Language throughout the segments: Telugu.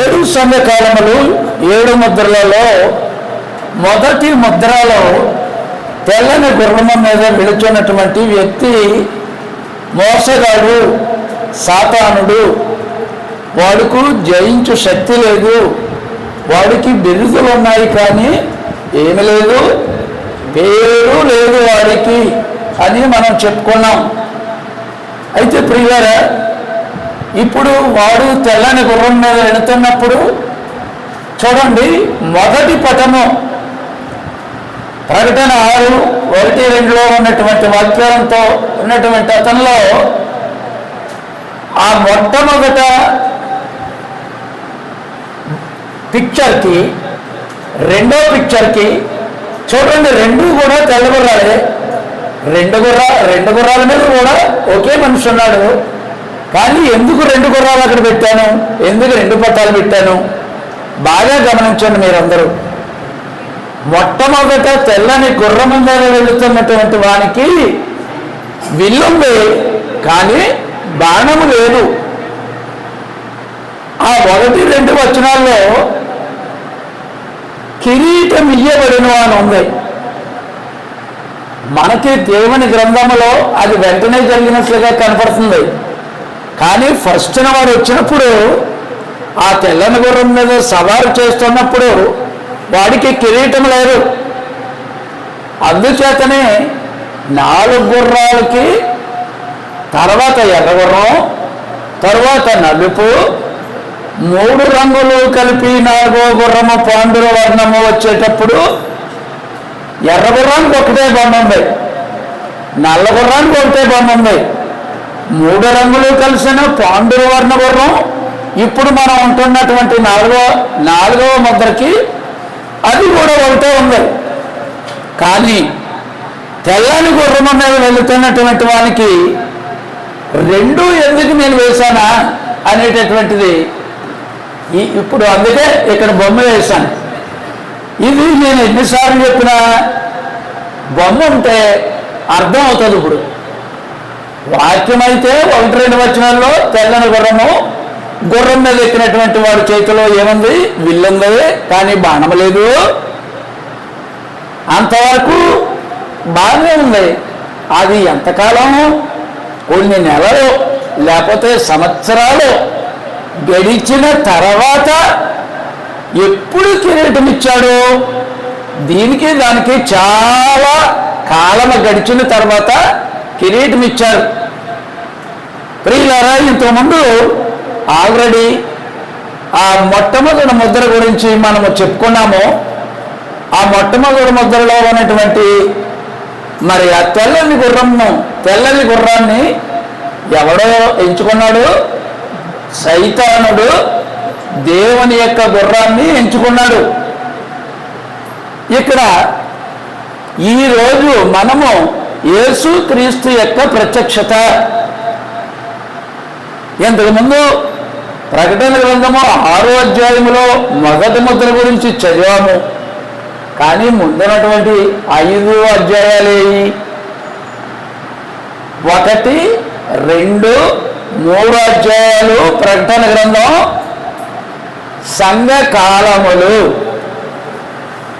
ఏడు సమయకాలములు ఏడు ముద్రలలో మొదటి ముద్రలో తెల్లని గుర్రమం మీద నిలుచున్నటువంటి వ్యక్తి మోసగాడు సాతానుడు. వాడుకు జయించు శక్తి లేదు. వాడికి బిరుదులు ఉన్నాయి కానీ ఏమి లేదు. పేరు లేదు వాడికి అని మనం చెప్పుకున్నాం. అయితే ప్రియారా ఇప్పుడు వాడు తెల్లని గుర్రం మీద వెళుతున్నప్పుడు చూడండి మొదటి పటము. ప్రకటన ఆరు ఒకటి రెండులో ఉన్నటువంటి వాక్యాలంతో ఉన్నటువంటి అతనిలో ఆ మొట్టమొదట పిక్చర్కి రెండో పిక్చర్కి చూడండి రెండు కూడా తెల్ల గుర్రాలే రెండు గుర్రా రెండు గుర్రాల మీద కూడా ఒకే మనిషి ఉన్నాడు. కానీ ఎందుకు రెండు గుర్రాలు అక్కడ పెట్టాను? ఎందుకు రెండు పట్టాలు పెట్టాను? బాగా గమనించండి మీరందరూ. మొట్టమొదట తెల్లని గుర్రం మీద వెళుతున్నటువంటి వానికి విల్లుంది కానీ బాణము లేదు. ఆ మొదటి రెండు వచనాల్లో కిరీటం ఇయ్యబడిన అని ఉంది. మనకి దేవుని గ్రంథములో అది వెంటనే జరిగినట్లుగా కనపడుతుంది. కానీ ఫస్ట్ వారు వచ్చినప్పుడు ఆ తెల్లని గుర్రం మీద సవారు చేస్తున్నప్పుడు వాడికి కిరీటం లేదు. అందుచేతనే నాలుగు గుర్రాలకి తర్వాత ఎర్ర గుర్రం తర్వాత నలుపు మూడు రంగులు కలిపి నాలుగో గుర్రము పాండుర వర్ణము వచ్చేటప్పుడు ఎర్ర గుర్రానికి ఒకటే బొమ్మ ఉంది. నల్ల గుర్రానికి ఒకటే బొమ్మ ఉంది. మూడు రంగులు కలిసిన పాండుర వర్ణ గుర్రం ఇప్పుడు మనం ఉంటున్నటువంటి నాలుగో నాలుగవ ముద్రకి అది కూడా ఒకటే ఉంది. కానీ తెల్లని గుర్రం మీద వెళుతున్నటువంటి వానికి రెండు ఎందుకు నేను వేశానా అనేటటువంటిది ఈ- ఇప్పుడు అందుకే ఇక్కడ బొమ్మ వేశాను. ఇది నేను ఎన్నిసార్లు చెప్పినా బొమ్మ ఉంటే అర్థం అవుతుంది ఇప్పుడు. వాక్యం అయితే ఒకటి రెండు వచనాల్లో తెల్లని గుర్రము గుర్రం మీద ఎక్కినటువంటి వాడి చేతిలో ఏముంది? విల్లుంది. కానీ బాణం లేదు. అంతవరకు బాగానే ఉంది. అది ఎంతకాలం కొన్ని నెలలు లేకపోతే సంవత్సరాలు. గడిచిన తర్వాత ఎప్పుడు కిరీటం ఇచ్చాడు? దీనికి దానికి చాలా కాలం గడిచిన తర్వాత కిరీటం ఇచ్చారు ప్రియులారా ఇంతకుముందు ఆల్రెడీ ఆ మొట్టమొదటి ముద్ర గురించి మనము చెప్పుకున్నాము. ఆ మొట్టమొదటి ముద్రలో ఉన్నటువంటి మరి ఆ తెల్లని గుర్రంను తెల్లని గుర్రాన్ని ఎవడో ఎంచుకున్నాడు? సైతానుడు దేవుని యొక్క గుర్రాన్ని ఎంచుకున్నాడు. ఇక్కడ ఈరోజు మనము యేసు క్రీస్తు యొక్క ప్రత్యక్షత. ఇంతకుముందు ప్రకటన గ్రంథము ఆరో అధ్యాయములో మొదటి ముద్ర గురించి చదివాము. కానీ ముందున్నటువంటి ఐదు అధ్యాయాలేవి? ఒకటి రెండు మూడు అధ్యాయాలు ప్రకటన గ్రంథం సంఘకాలములు.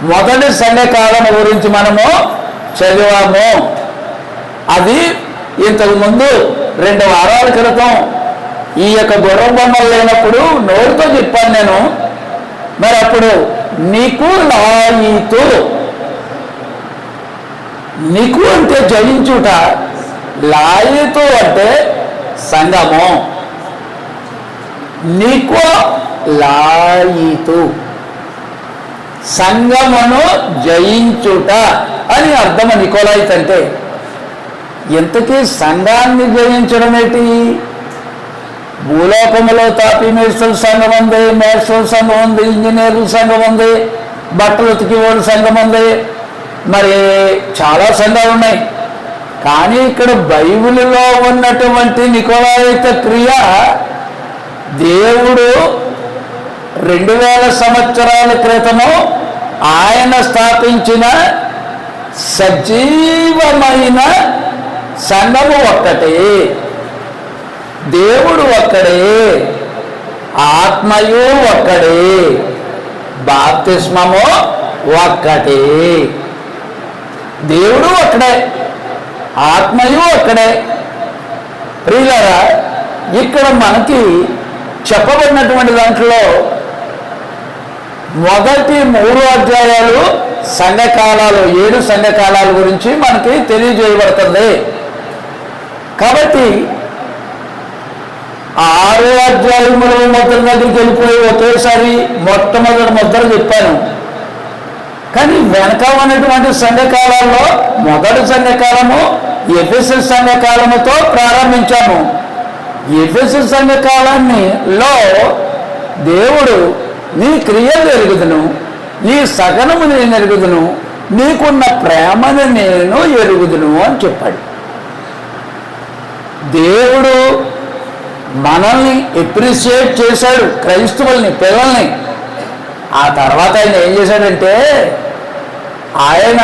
మొదటి సంఘకాలము గురించి మనము చదివాము. అది ఇంతకు ముందు రెండు వారాల క్రితం ఈ యొక్క గుర్రం బొమ్మలు లేనప్పుడు నోరుతో చెప్పాను నేను. మరి అప్పుడు నీకు లాయితు నీకు అంటే జయించుట లాయితు అంటే సంగమం. నీకు లాయితు సంగమును జయించుట అని అర్థం నికోలాయిత్ అంటే ఇంతకీ సంఘాన్ని జయించడం ఏంటి? భూలోకములో తాపీ మేస్టుల సంఘం ఉంది మేస్టుల సంఘం ఉంది ఇంజనీర్ల సంఘం ఉంది బట్టలు ఉతికేవాళ్ళ సంఘం ఉంది. మరి చాలా సంఘాలు ఉన్నాయి. కానీ ఇక్కడ బైబిల్లో ఉన్నటువంటి నికోలాయుత క్రియ దేవుడు రెండు వేల సంవత్సరాల క్రితము ఆయన స్థాపించిన సజీవమైన సంఘము ఒక్కటే దేవుడు ఒక్కడే ఆత్మయు ఒక్కడే బాప్తిస్మము ఒక్కటే. దేవుడు ఒక్కడే ఆత్మయు ఒక్కడే. ప్రియులరా ఇక్కడ మనకి చెప్పబడినటువంటి దాంట్లో మొదటి మూడు అధ్యాయాలు సంఘకాలాలు ఏడు సంఘకాలాల గురించి మనకి తెలియజేయబడుతుంది. కాబట్టి ఆరో అధ్యాయములో ముద్ర దగ్గరికి వెళ్ళిపోయి ఒకేసారి మొట్టమొదటి ముద్ర చెప్పాను. కానీ వెనక ఉన్నటువంటి సంఘకాలాల్లో మొదటి సంఘకాలము ఎఫ్ఎస్ఎస్ సంఘకాలముతో ప్రారంభించాము. ఎఫ్ఎస్ఎస్ సంఘకాలాన్ని లో దేవుడు నీ క్రియలు ఎరుగుదును నీ సగనము నేను ఎరుగుదును నీకున్న ప్రేమను నేను ఎరుగుదును అని చెప్పాడు. దేవుడు మనల్ని ఎప్రిషియేట్ చేశాడు క్రైస్తవుల్ని పిల్లల్ని. ఆ తర్వాత ఆయన ఏం చేశాడంటే ఆయన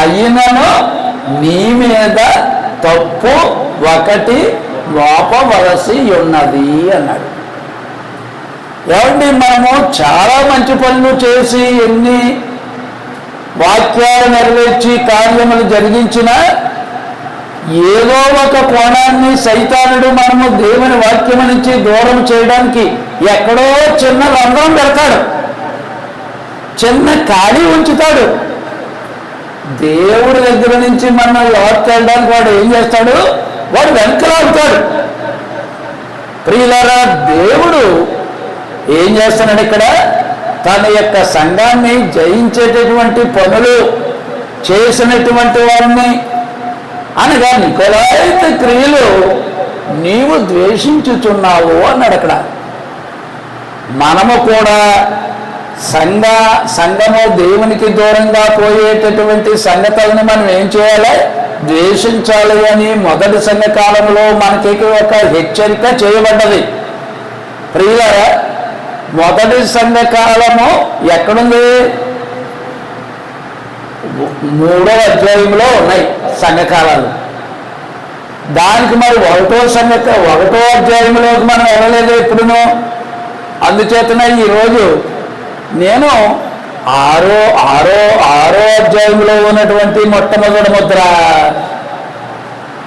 అయినను నీ మీద తప్పు ఒకటి మోపవలసి ఉన్నది అన్నాడు. ఏమండి మనము చాలా మంచి పనులు చేసి ఎన్ని వాక్యాలు నెరవేర్చి కార్యములు జరిగించినా ఏదో ఒక కోణాన్ని సైతానుడు మనము దేవుని వాక్యం నుంచి దూరం చేయడానికి ఎక్కడో చిన్న రంధ్రం పెడతాడు. చిన్న ఖాళీ ఉంచుతాడు. దేవుడి దగ్గర నుంచి మనం వెళ్ళడానికి వాడు ఏం చేస్తాడు? వాడు వెనకలాగుతాడు ప్రియులారా దేవుడు ఏం చేస్తున్నాడు ఇక్కడ? తన యొక్క సంఘాన్ని జయించేటటువంటి పనులు చేసినటువంటి వారిని అనగా నికోలాయిత క్రియలు నీవు ద్వేషించుచున్నావు అన్నాడు అక్కడ. మనము కూడా సంఘ సంఘము దేవునికి దూరంగా పోయేటటువంటి సంగతులను మనం ఏం చేయాలి? ద్వేషించాలి అని మొదటి సంఘకాలంలో మనకి ఒక హెచ్చరిక చేయబడ్డది. ప్రియుల మొదటి సంఘకాలము ఎక్కడుంది? మూడో అధ్యాయంలో ఉన్నాయి సంఘకాలాలు. దానికి మరి ఒకటో సంఘక ఒకటో అధ్యాయంలోకి మనం వెళ్ళలేదు ఎప్పుడునో అందుచేతనే ఈరోజు నేను ఆరో ఆరో ఆరో అధ్యాయంలో ఉన్నటువంటి మొట్టమొదటి ముద్ర.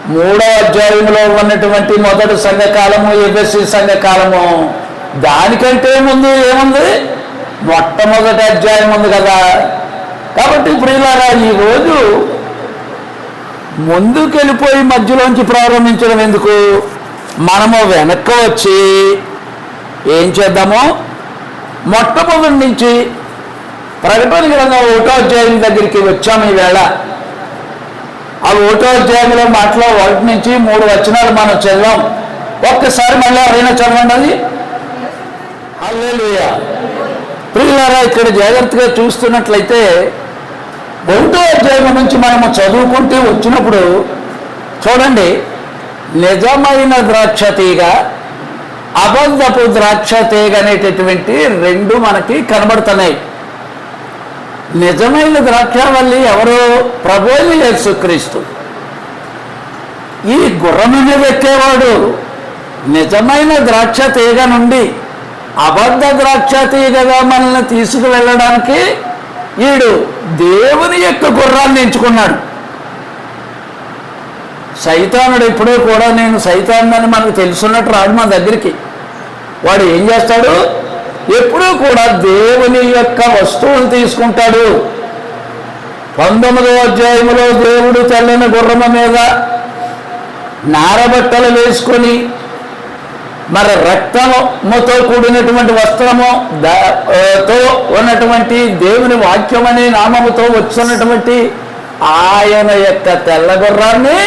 మూడో అధ్యాయంలో ఉన్నటువంటి మొదటి సంఘకాలము ఎబిసి సంఘకాలము. దానికంటే ముందు ఏముంది? మొట్టమొదటి అధ్యాయం ఉంది కదా. కాబట్టి ప్రియులారా ఈరోజు ముందుకెళ్ళిపోయి మధ్యలోంచి ప్రారంభించడం ఎందుకు? మనము వెనక్కి వచ్చి ఏం చేద్దాము? మొట్టమొదటి నుంచి ప్రకటన గ్రంథం ఒకటో అధ్యాయం దగ్గరికి వచ్చాము ఈవేళ. ఆ ఒకటో అధ్యాయంలో మాటలో ఒకటి నుంచి మూడు వచనాలు మనం చదివాం. ఒక్కసారి మళ్ళీ ఎవరైనా చదవండి అది. హల్లెలూయా. ప్రియులారా ఇక్కడ జాగ్రత్తగా చూస్తున్నట్లయితే ఒకటో అధ్యాయం నుంచి మనము చదువుకుంటూ వచ్చినప్పుడు చూడండి నిజమైన ద్రాక్ష తీగ అబద్ధపు ద్రాక్ష తీగ అనేటటువంటి రెండు మనకి కనబడుతున్నాయి. నిజమైన ద్రాక్షవల్లి ఎవరో? ప్రభుని యేసుక్రీస్తు. ఈ గుర్రమని మీద ఎక్కేవాడు నిజమైన ద్రాక్ష తీగ నుండి అబద్ధ ద్రాక్ష తీగగా మనల్ని తీసుకువెళ్ళడానికి వీడు దేవుని యొక్క గుర్రాన్ని ఎంచుకున్నాడు. సైతానుడు ఎప్పుడూ కూడా నేను సైతానుడని మనకు తెలుసున్నట్టు రాడు మన దగ్గరికి. వాడు ఏం చేస్తాడు? ఎప్పుడూ కూడా దేవుని యొక్క వస్తువులు తీసుకుంటాడు. పంతొమ్మిదో అధ్యాయంలో దేవుడు తెల్లని గుర్రమ మీద నారబట్టలు వేసుకొని మరి రక్తముతో కూడినటువంటి వస్త్రము తో ఉన్నటువంటి దేవుని వాక్యం అనే నామముతో వచ్చినటువంటి ఆయన యొక్క తెల్ల గుర్రాన్ని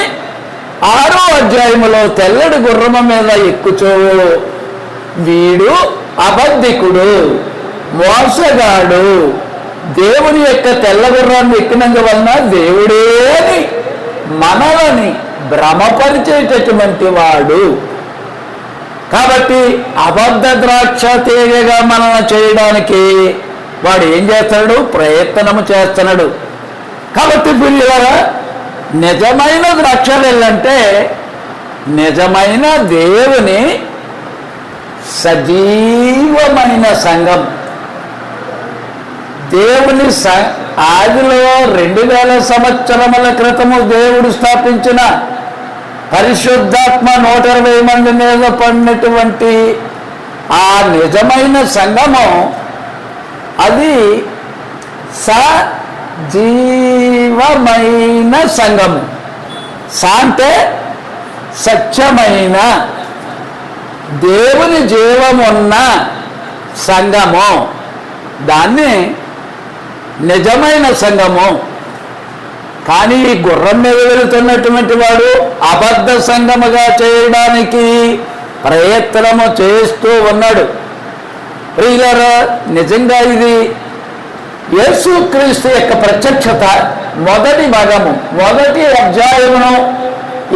ఆరో అధ్యాయములో తెల్లడి గుర్రము మీద ఎక్కుచో. వీడు అబద్ధికుడు మోసగాడు. దేవుని యొక్క తెల్ల గుర్రాన్ని ఎక్కినందువలన దేవుడేని మనలని భ్రమపరిచేటటువంటి వాడు. కాబట్టి అబద్ధ ద్రాక్ష తీగగా మనల్ని చేయడానికి వాడు ఏం చేస్తాడు ప్రయత్నము చేస్తున్నాడు. కాబట్టి పిల్లరా నిజమైన ద్రాక్షలంటే నిజమైన దేవుని సజీవమైన సంఘం. దేవుని స ఆదిలో రెండు వేల సంవత్సరముల క్రితము దేవుడు స్థాపించిన పరిశుద్ధాత్మ నూట ఇరవై మంది మీద పడినటువంటి ఆ నిజమైన సంగమం అది సజీవమైన సంగము. స అంటే సత్యమైన. దేవుని జీవమున్న సంగము. దాన్ని నిజమైన సంగము. కానీ ఈ గుర్రం మీద వెళుతున్నటువంటి వాడు అబద్ధ సంగముగా చేయడానికి ప్రయత్నము చేస్తూ ఉన్నాడు. ప్రియులరా నిజంగా ఇది యేసుక్రీస్తు యొక్క ప్రత్యక్షత మొదటి భాగము మొదటి అధ్యాయమును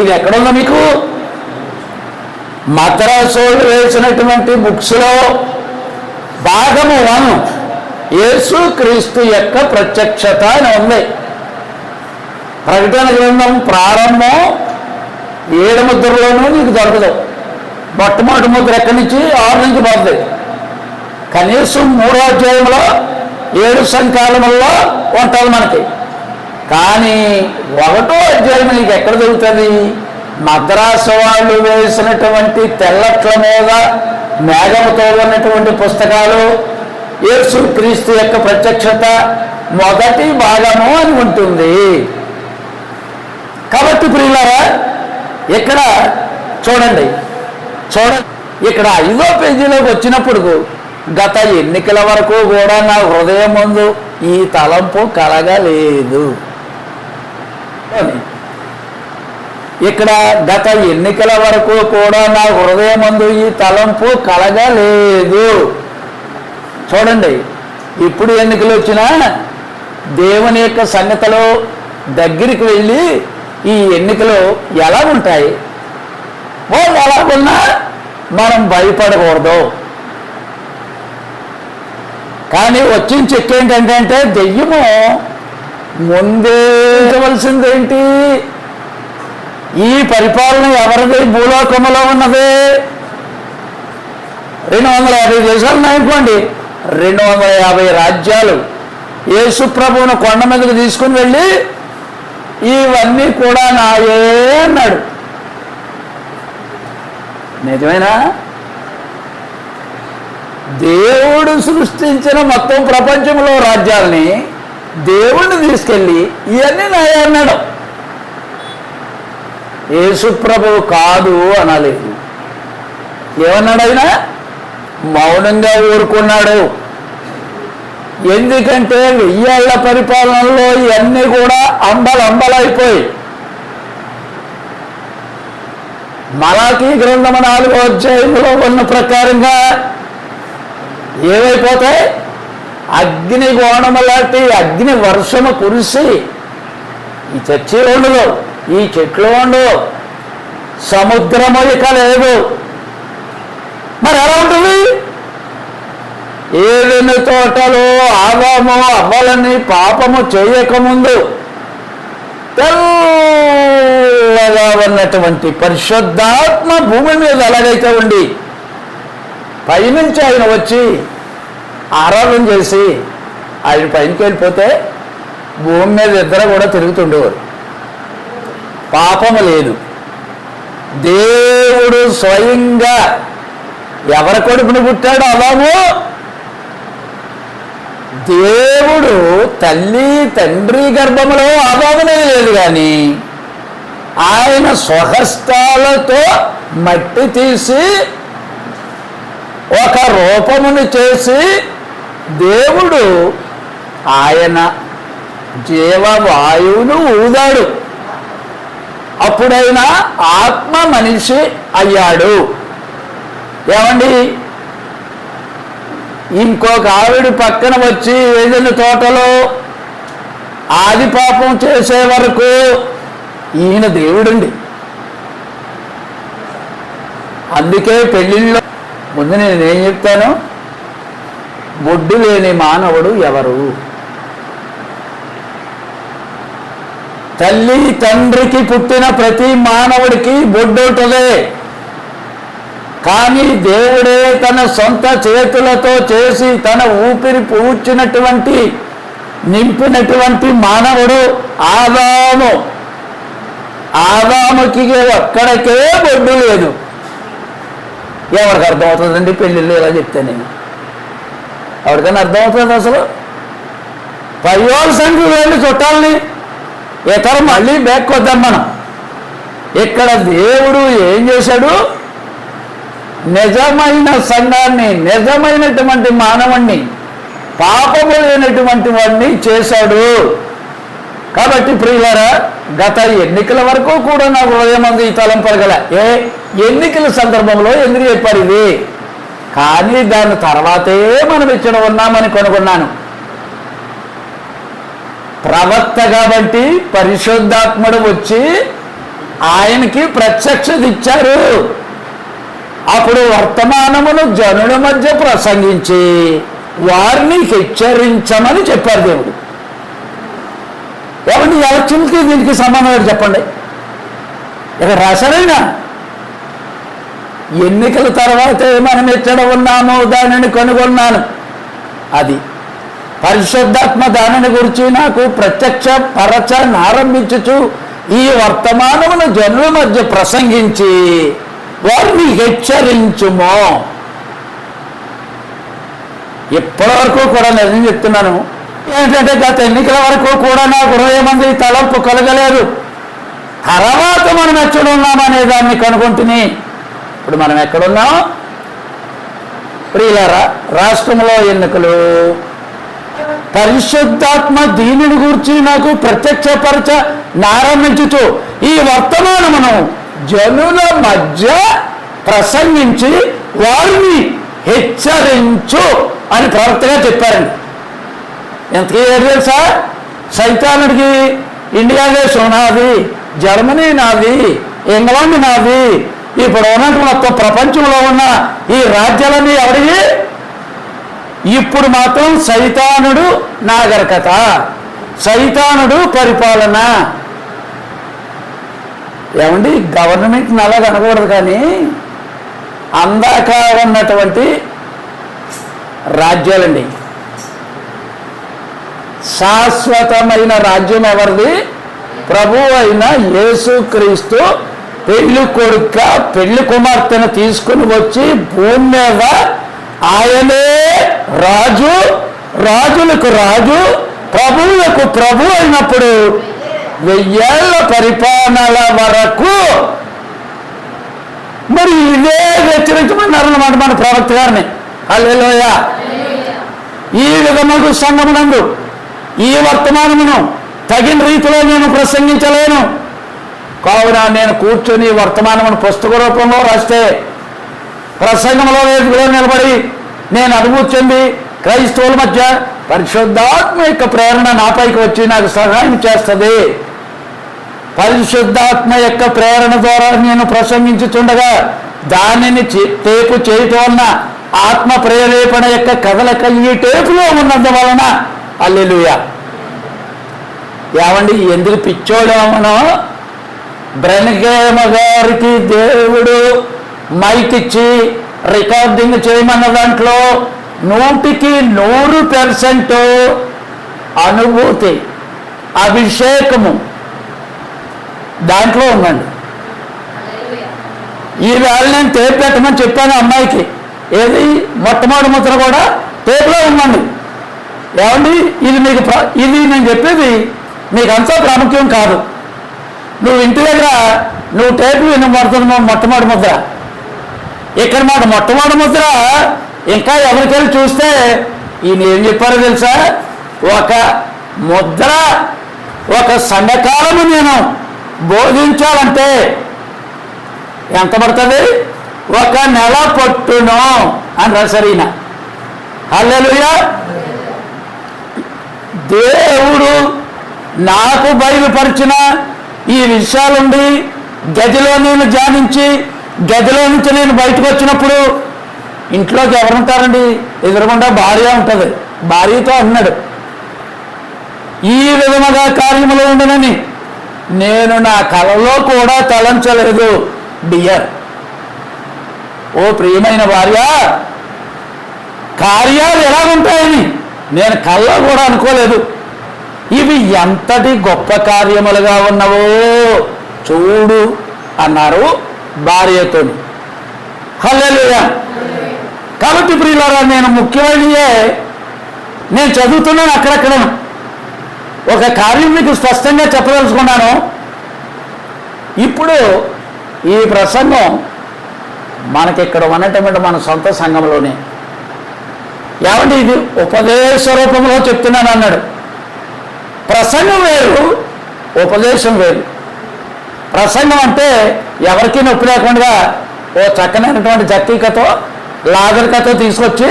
ఇది ఎక్కడుందో మీకు? మద్రాసోళ్ళు వేసినటువంటి బుక్స్లో భాగము వన్. యేసుక్రీస్తు యొక్క ప్రత్యక్షత అని ఉంది. ప్రకటన గ్రంథం ప్రారంభం ఏడు ముద్రలోనూ నీకు దొరకదు. మొట్టమొదటి ముద్ర ఎక్కడి నుంచి? ఆరు నుంచి పోతుంది కనీసం మూడో అధ్యాయంలో ఏడు సంకాలముల్లో ఉంటుంది మనకి. కానీ ఒకటో అధ్యాయం నీకు ఎక్కడ దొరుకుతుంది? మద్రాసు వాళ్ళు వేసినటువంటి తెల్లట్ల మీద మేఘముతో ఉన్నటువంటి పుస్తకాలు యేసు క్రీస్తు యొక్క ప్రత్యక్షత మొదటి భాగము అని ఉంటుంది. కాబట్టి ప్రియులారా ఇక్కడ చూడండి చూడండి ఇక్కడ ఐదో పేజీలోకి వచ్చినప్పుడు గత ఎన్నికల వరకు కూడా నా హృదయం ముందు ఈ తలంపు కలగలేదు. ఇక్కడ గత ఎన్నికల వరకు కూడా నా హృదయం ముందు ఈ తలంపు కలగలేదు. చూడండి ఇప్పుడు ఎన్నికలు వచ్చినా దేవుని యొక్క సంగతిలో దగ్గరికి వెళ్ళి ఈ ఎన్నికలు ఎలా ఉంటాయి? వాళ్ళు ఎలా ఉన్నా మనం భయపడకూడదు. కానీ వచ్చిన చెక్ ఏంటంటే దెయ్యము ముందేవలసిందేంటి ఈ పరిపాలన ఎవరిది? భూలోకములో ఉన్నది. రెండు వందల యాభై దేశాలు ఉన్నాయనుకోండి. రెండు వందల యాభై రాజ్యాలు. యేసుప్రభువును కొండ మీదకు తీసుకుని వెళ్ళి ఇవన్నీ కూడా నాయే అన్నాడు. నిజమేనా? దేవుడు సృష్టించిన మొత్తం ప్రపంచంలో రాజ్యాల్ని దేవుణ్ణి తీసుకెళ్ళి ఇవన్నీ నాయే అన్నాడు. యేసుప్రభు కాదు అనలేదు ఏమన్నాడు ఆయన? మౌనంగా ఊరుకున్నాడు. ఎందుకంటే వెయ్యేళ్ళ పరిపాలనలో ఇవన్నీ కూడా అంబలంబలైపోయి. మలాఖీ గ్రంథం నాలుగో అధ్యాయంలో ఉన్న ప్రకారంగా ఏమైపోతాయి అగ్ని గోణము లాంటి అగ్ని వర్షము కురిసి ఈ చర్చిలో ఉండదు ఈ చెట్లు ఉండవు సముద్రము ఇక లేదు. మరి ఎలా ఉంటుంది? ఏదైనా తోటలో ఆదాము అవ్వలని పాపము చేయకముందు తెల్లగా ఉన్నటువంటి పరిశుద్ధాత్మ భూమి మీద ఎలాగైతే ఉండి పైనుంచి ఆయన వచ్చి ఆరాధన చేసి ఆయన పైనకి వెళ్ళిపోతే భూమి మీద ఇద్దరు కూడా తిరుగుతుండేవారు. పాపము లేదు. దేవుడు స్వయంగా ఎవరి కొడుకును పుట్టాడు అలాగో దేవుడు తల్లి తండ్రి గర్భములో ఆదామునే లేదు కానీ ఆయన స్వహస్తాలతో మట్టి తీసి ఒక రూపమును చేసి దేవుడు ఆయన జీవవాయువును ఊదాడు. అప్పుడైనా ఆత్మ మనిషి అయ్యాడు. ఏమండి? ఇంకొక ఆవిడ పక్కన వచ్చి వేదిన తోటలో ఆది పాపం చేసే వరకు ఈయన దేవుడండి. అందుకే పెళ్ళిళ్ళలో ముందు నేనేం చెప్తాను? బొడ్డు లేని మానవుడు ఎవరు? తల్లి తండ్రికి పుట్టిన ప్రతి మానవుడికి బొడ్డు ఉంటుంది కానీ దేవుడే తన సొంత చేతులతో చేసి తన ఊపిరి పూడ్చినటువంటి నింపినటువంటి మానవుడు ఆదాము. ఆదాముకి ఒక్కడికే బొడ్డు లేదు. ఎవరికి అర్థమవుతుందండి పెళ్ళిళ్ళు ఇలా చెప్తే నేను? ఎవరికైనా అర్థమవుతుంది అసలు? పయ్యోళ్ళ సంఖ్య వెళ్ళి చుట్టాలని. ఇతర మళ్ళీ బ్యాక్ వద్దాం మనం. ఇక్కడ దేవుడు ఏం చేశాడు? నిజమైన సంఘాన్ని నిజమైనటువంటి మానవుణ్ణి పాపము లేనటువంటి వాడిని చేశాడు. కాబట్టి ప్రియులరా గత ఎన్నికల వరకు కూడా నాకు హృదయం అంది ఈ తలంపరగల ఏ? ఎన్నికల సందర్భంలో ఎందుకు చెప్పాడు ఇది? కానీ దాని తర్వాతే మనం ఇక్కడ ఉన్నామని కనుగొన్నాను. ప్రవక్త కాబట్టి పరిశుద్ధాత్ముడు వచ్చి ఆయనకి ప్రత్యక్షత ఇచ్చారు. అప్పుడు వర్తమానమును జనుల మధ్య ప్రసంగించి వారిని హెచ్చరించమని చెప్పారు దేవుడు. ఏమండి ఎలక్షన్కి దీనికి సంబంధం చెప్పండి. ఇక రాశారైనా ఎన్నికల తర్వాత మనం ఎక్కడ ఉన్నామో దానిని కనుగొన్నాను. అది పరిశుద్ధాత్మ దానిని గురించి నాకు ప్రత్యక్ష పరచ నారంభించుచు ఈ వర్తమానమును జనుల మధ్య ప్రసంగించి వారిని హెచ్చరించుమో. ఇప్పటి వరకు కూడా నిజం చెప్తున్నాను? ఏంటంటే గత ఎన్నికల వరకు కూడా నాకు ఇరవై మంది తలంపు కలగలేదు. తర్వాత మనం ఎక్కడ ఉన్నామనే దాన్ని కనుగొంటుని. ఇప్పుడు మనం ఎక్కడున్నాం? ప్రియులరా రాష్ట్రంలో ఎన్నికలు. పరిశుద్ధాత్మ దీనిని గురించి నాకు ప్రత్యక్షపరచ నారంభించుతూ ఈ వర్తమానమును జనుల మధ్య ప్రసంగించి వారిని హెచ్చరించు అని ప్రవక్తగా చెప్పారండి. ఎంతకీ ఏడు సార్ సైతానుడికి ఇండియా దేశం నాది జర్మనీ నాది ఇంగ్లాండ్ నాది ఇప్పుడు ఉన్నట్టు మొత్తం ప్రపంచంలో ఉన్న ఈ రాజ్యాలన్నీ ఎవరివి? ఇప్పుడు మాత్రం సైతానుడు నాగరికత సైతానుడు పరిపాలన. ఏమండి గవర్నమెంట్ని అలా అనకూడదు కానీ అందాక ఉన్నటువంటి రాజ్యాలండి. శాశ్వతమైన రాజ్యం ఎవరిది? ప్రభు అయిన యేసుక్రీస్తు పెళ్ళి కొడుక పెళ్ళి కుమార్తెను తీసుకుని వచ్చి భూమి మీద ఆయనే రాజు రాజులకు రాజు ప్రభువులకు ప్రభు అయినప్పుడు వెయ్యేళ్ళ పరిపాలనల వరకు. మరి ఇదే హెచ్చరించమన్నారన్నమాట మన ప్రవక్త గారిని. అల్లెలోయ ఈ విధముకు సంగమునందు ఈ వర్తమానమును తగిన రీతిలో నేను ప్రసంగించలేను. కావున నేను కూర్చొని వర్తమానమును పుస్తక రూపంలో రాస్తే ప్రసంగంలో వేదికలో నిలబడి నేను అనుభూతి చెంది క్రైస్తవుల మధ్య పరిశుద్ధాత్మ యొక్క ప్రేరణ నాపైకి వచ్చి నాకు సహాయం చేస్తుంది. పరిశుద్ధాత్మ యొక్క ప్రేరణ ద్వారా నేను ప్రసంగించుచుండగా దానిని టేపు చేయటం వలన ఆత్మ ప్రేరేపణ యొక్క కదలక ఈ టేపులో ఉన్నందువలన అల్లెలుయ ఏమండి ఎందుకు పిచ్చోడేమనో? బ్రనిగేమ గారికి దేవుడు మైక్ ఇచ్చి రికార్డింగ్ చేయమన్న దాంట్లో నూటికి నూరు పెర్సెంట్ అనుభూతి అభిషేకము. దాంట్లో ఉందండి ఈ వేళ నేను టేప్ పెట్టమని చెప్పాను అమ్మాయికి. ఏది? మొట్టమొదటి ముద్ర కూడా టేప్లో ఉందండి ఏమండి? ఇది మీకు ఇది నేను చెప్పేది మీకు అంతా ప్రాముఖ్యం కాదు. నువ్వు ఇంటి దగ్గర నువ్వు టేపు వినబడుతున్నావు మొట్టమొదటి ముద్ర. ఇక్కడ మాకు మొట్టమొదటి ముద్ర ఇంకా ఎవరికెళ్ళి చూస్తే ఈయన ఏం చెప్పారో తెలుసా? ఒక ముద్ర ఒక సంఘకాలము నేను. బోధించాలంటే ఎంత పడుతుంది? ఒక నెల పట్టును అని రసరీన ఈయన. దేవుడు నాకు బయలుపరిచిన ఈ విషయాలుండి గదిలో నేను ధ్యానించి గదిలో నుంచి నేను బయటకు వచ్చినప్పుడు ఇంట్లోకి ఎవరుంటారండి? ఎదురుకుండా భార్య ఉంటుంది. భార్యతో అన్నాడు. ఈ విధముగా కార్యములు ఉండనని నేను నా కలలో కూడా తలంచలేదు డియర్. ఓ ప్రియమైన భార్య కార్యాలు ఎలా ఉంటాయని నేను కళ్ళ కూడా అనుకోలేదు. ఇవి ఎంతటి గొప్ప కార్యములుగా ఉన్నవో చూడు అన్నారు భార్యతో హల్లెలూయా. కాబట్టి ప్రియులారా నేను ముఖ్యమైనయే. నేను చదువుతున్నాను అక్కడక్కడ ఒక కార్యం మీకు స్పష్టంగా చెప్పదలుచుకున్నాను. ఇప్పుడు ఈ ప్రసంగం మనకిక్కడ ఉన్నటువంటి మన సొంత సంఘంలోనే. ఏమంటే ఇది ఉపదేశ రూపంలో చెప్తున్నాను అన్నాడు. ప్రసంగం వేరు ఉపదేశం వేరు. ప్రసంగం అంటే ఎవరికీ నొప్పి లేకుండా ఓ చక్కనైనటువంటి జక్కి కథో లాగర్ కథో తీసుకొచ్చి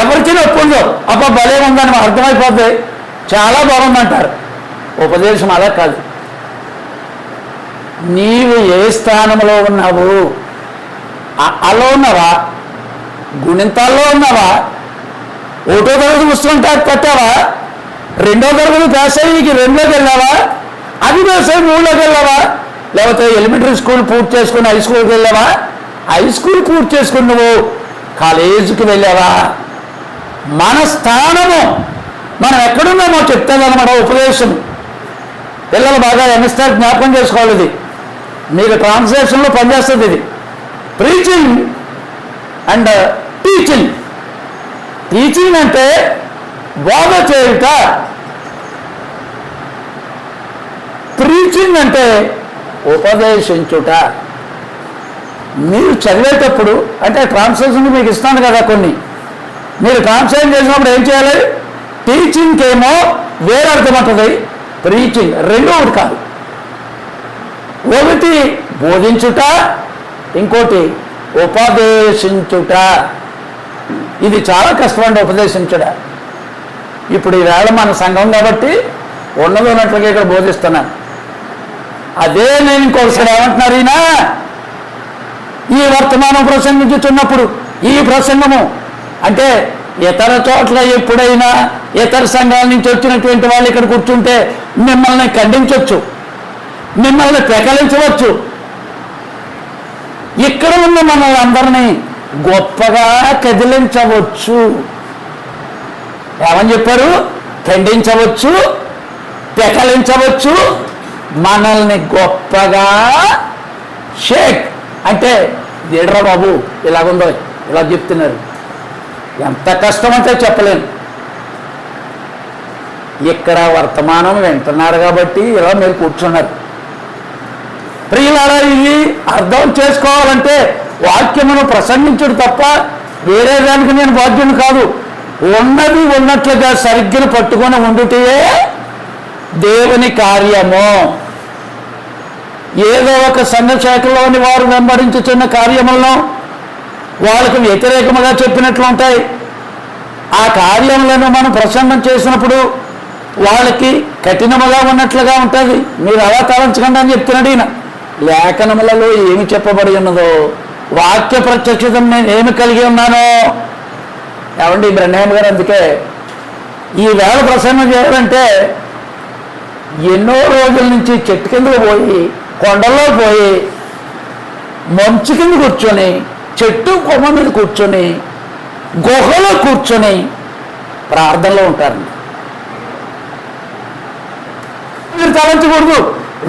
ఎవరికీ నొప్పి ఉందో అబ్బా భలే ఉందని అర్థమైపోతుంది చాలా బాగుందంటారు. ఉపదేశం అలా కాదు. నీవు ఏ స్థానంలో ఉన్నావు? అలా అలో ఉన్నావా? గుణింతాల్లో ఉన్నావా? ఒకటో తరగతి పుస్తకం పెట్టావా? రెండో తరగతి పాస్ అయ్యి రెండోకి వెళ్ళావా? అది పాస్ అయ్యి మూడులోకి వెళ్ళావా? లేకపోతే ఎలిమెంటరీ స్కూల్ పూర్తి చేసుకుని హై స్కూల్కి వెళ్ళావా? హై స్కూల్ పూర్తి చేసుకుని నువ్వు కాలేజీకి వెళ్ళావా? మన స్థానము మనం ఎక్కడున్నామో చెప్తాదన్నమాట ఉపదేశం. పిల్లలు బాగా ఎన్నిస్తారు జ్ఞాపకం చేసుకోవాలి ఇది. మీకు ట్రాన్స్లేషన్లో పనిచేస్తుంది ఇది. Preaching and teaching. టీచింగ్ అంటే బోధ చేయుట. ప్రీచింగ్ అంటే ఉపదేశించుట. మీరు చదివేటప్పుడు అంటే ట్రాన్స్లేషన్ మీకు ఇస్తాను కదా కొన్ని. మీరు ట్రాన్స్లేషన్ చేసినప్పుడు ఏం చేయాలి? టీచింగ్ ఏమో వేరే అర్థం ఉంటుంది ప్రీచింగ్ రెండు ఒకటి కాదు. ఒకటి బోధించుట ఇంకోటి ఉపదేశించుట. ఇది చాలా కష్టమండి ఉపదేశించుట. ఇప్పుడు ఈవేళ మన సంఘం కాబట్టి ఉన్నది ఉన్నట్లుగా ఇక్కడ బోధిస్తున్నాను అదే నేను ఇంకొకసారి ఏమంటున్నారు ఈయన? ఈ వర్తమానం ప్రసంగించుతున్నప్పుడు ఈ ప్రసంగము అంటే ఇతర చోట్ల ఎప్పుడైనా ఇతర సంఘాల నుంచి వచ్చినటువంటి వాళ్ళు ఇక్కడ కూర్చుంటే మిమ్మల్ని ఖండించవచ్చు మిమ్మల్ని పెకలించవచ్చు ఇక్కడ ఉన్న మనల్ని అందరినీ గొప్పగా కదిలించవచ్చు. ఏమని చెప్పారు? ఖండించవచ్చు పెకలించవచ్చు మనల్ని గొప్పగా షేక్ అంటే ఎడ్రా బాబు ఇలాగుందో ఇలా చెప్తున్నారు. ఎంత కష్టం అంటే చెప్పలేను. ఇక్కడ వర్తమానం వింటున్నారు కాబట్టి ఇలా మీరు కూర్చున్నారు. ప్రియులారా ఇది అర్థం చేసుకోవాలంటే వాక్యమును ప్రసంగించుడు తప్ప వేరే దానికి నేను బాధ్యుని కాదు. ఉన్నది ఉన్నట్లుగా సరిగ్గా పట్టుకొని ఉండుటే దేవుని కార్యము. ఏదో ఒక సంఘ శాఖలోని వారు వెంబడించుతున్న కార్యములను వాళ్ళకు వ్యతిరేకముగా చెప్పినట్లు ఉంటాయి. ఆ కార్యములను మనం ప్రసన్నం చేసినప్పుడు వాళ్ళకి కఠినముగా ఉన్నట్లుగా ఉంటుంది. మీరు అలా తలంచకండి అని చెప్తున్నాడు ఈయన. లేఖనములలో ఏమి చెప్పబడి ఉన్నదో వాక్య ప్రత్యక్షతం నేను ఏమి కలిగి ఉన్నానో. ఏమండి బ్రహ్మ గారు అందుకే ఈ వేళ ప్రసన్నం చేయాలంటే ఎన్నో రోజుల నుంచి చెట్టు కిందకు పోయి కొండల్లో పోయి మంచు కింద కూర్చొని చెట్టు కొమ్మ మీద కూర్చొని గుహలో కూర్చొని ప్రార్థనలో ఉంటారండి. మీరు తలంచకూడదు.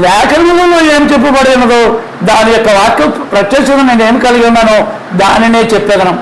వ్యాకరణంలో ఏం చెప్పబడినదో దాని యొక్క వాక్య ప్రత్యక్షత నేను ఏం కలిగి ఉన్నానో దానినే చెప్పగలను